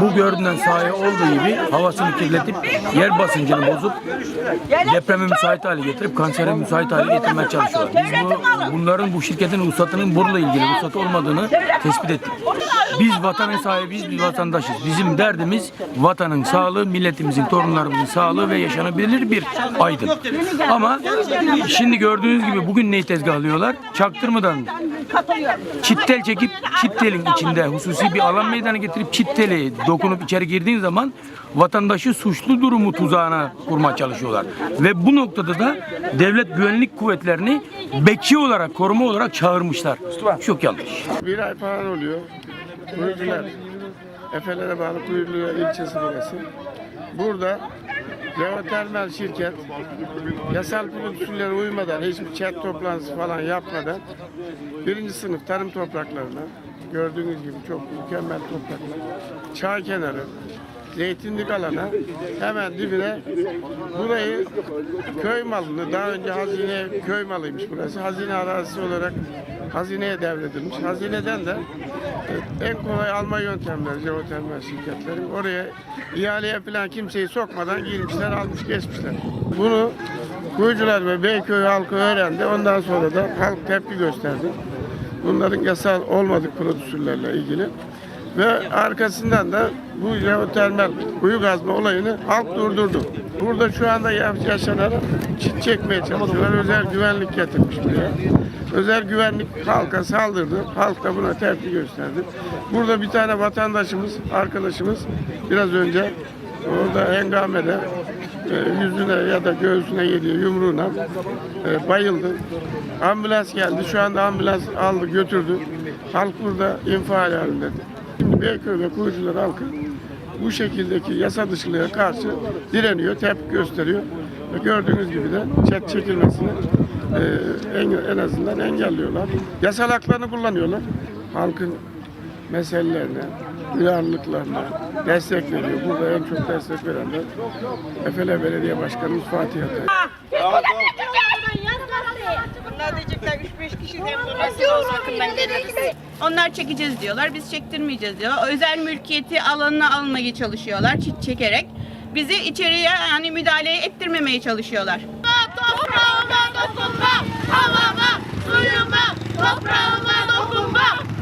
Bu görünen sahaya olduğu gibi havasını kirletip yer basıncını bozup depreme müsait hale getirip kansere müsait hale getirmeye çalışıyorlar. Biz bu, bunların bu şirketin ruhsatının burla ilgili ruhsatı olmadığını tespit ettik. Biz vatanın sahibiyiz, biz vatandaşız. Bizim derdimiz vatanın sağlığı, milletimizin, torunlarımızın sağlığı ve yaşanabilir bir aydın. Ama şimdi gördüğünüz gibi bugün neyi tezgahlıyorlar? Çaktırmadan çittel çekip çittelin içinde hususi bir alan meydana getirip çitteli dokunup içeri girdiğin zaman vatandaşı suçlu durumu tuzağına kurmaya çalışıyorlar. Ve bu noktada da devlet güvenlik kuvvetlerini bekçi olarak, koruma olarak çağırmışlar. Çok yanlış. Bir ay falan oluyor. Kuyucular, Efelere bağlı Kuyucular ilçesi burası. Burada jeotermal şirket yasal usullere uymadan, hiçbir chat toplantısı falan yapmadan birinci sınıf tarım topraklarına gördüğünüz gibi çok mükemmel topraklar. Çağ kenarı, zeytinlik alana hemen dibine burayı köy malını daha önce hazine köy malıymış burası. Hazine arazisi olarak hazineye devredilmiş. Hazineden de e, en kolay alma yöntemleri jeotermal şirketlerin oraya ihaleye falan kimseyi sokmadan girmişler almış geçmişler. Bunu Kuyucular ve Beyköy halkı öğrendi. Ondan sonra da halk tepki gösterdi. Bunların yasal olmadık prodüsörlerle ilgili. Ve arkasından da bu jeotermal kuyu kazma olayını halk durdurdu. Burada şu anda ya- yaşanan çit çekmeye çalışıyorlar. Özel güvenlik getirmiş buraya. Özel güvenlik halka saldırdı. Halk da buna tepki gösterdi. Burada bir tane vatandaşımız, arkadaşımız biraz önce orada hengamede e, yüzüne ya da göğsüne yediği yumruğuna e, bayıldı. Ambulans geldi. Şu anda ambulans aldı götürdü. Halk burada infial halinde. Şimdi Beyköy ve Kuyucular halkı bu şekildeki yasa dışılığa karşı direniyor, tepki gösteriyor. Ve gördüğünüz gibi de çet çekilmesini e, en, en azından engelliyorlar. Yasal haklarını kullanıyorlar. Halkın meselelerine, duyarlılıklarına destek veriyor. Burada en çok destek veren de Efele Belediye Başkanımız Fatih Atay. Bunlar diyecekler 3-5 kişi hem burası bakımdan geliriz. Onlar çekeceğiz diyorlar, biz çektirmeyeceğiz diyorlar. Özel mülkiyeti alanına almaya çalışıyorlar, çit çekerek. Bizi içeriye yani müdahale ettirmemeye çalışıyorlar.